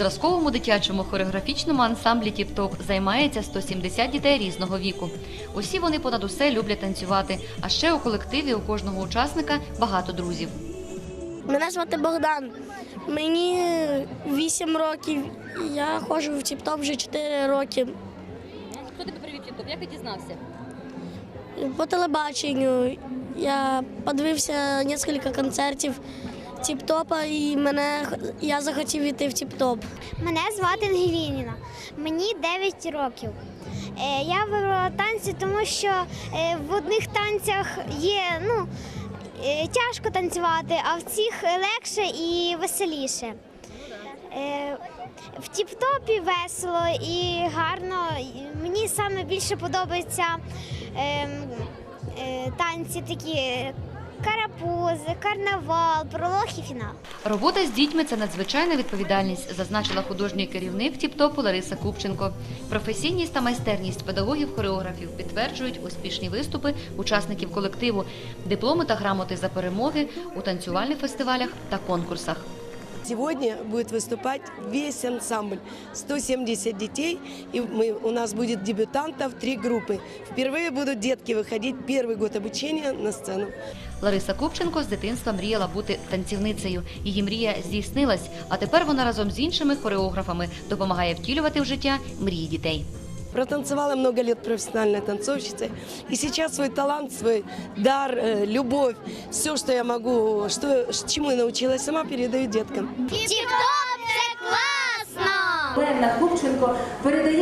зразковому дитячому хореографічному ансамблі Тіп-Топ займається 170 дітей різного віку. Усі вони понад усе люблять танцювати. А ще у колективі у кожного учасника багато друзів. Мене звати Богдан. Мені 8 років. Я ходжу в тіп-топ вже 4 роки. Хто тебе привів Тіп-Топ? Як ти дізнався? По телебаченню я подивився кілька концертів тіп-топа і мене я захотів йти в тіп-топ. Мене звати Ангелініна. Мені 9 років. Е, Я вибрала танці, тому що е, в одних танцях є ну, е, тяжко танцювати, а в цих легше і веселіше. В тіп-топі весело і гарно. Мені саме більше подобаються ем, танці такі карапузи, карнавал, пролог і фінал. Робота з дітьми це надзвичайна відповідальність, зазначила художній керівник Тіп-Топу Лариса Купченко. Професійність та майстерність педагогів-хореографів підтверджують успішні виступи учасників колективу, дипломи та грамоти за перемоги у танцювальних фестивалях та конкурсах. Сегодня будет выступать весь ансамбль, 170 детей, и мы, у нас будет дебютантов три группы. Впервые будут детки выходить первый год обучения на сцену. Лариса Купченко з дитинства мріяла бути танцівницею. Її мрія здійснилась, а тепер вона разом з іншими хореографами допомагає втілювати в життя мрії дітей. Протанцевала много лет профессиональной танцовщицей. И сейчас свой талант, свой дар, э, любовь, все, что я могу, что, чему я научилась сама, передаю деткам. Тіп-топ це класно! Олена Купченко передає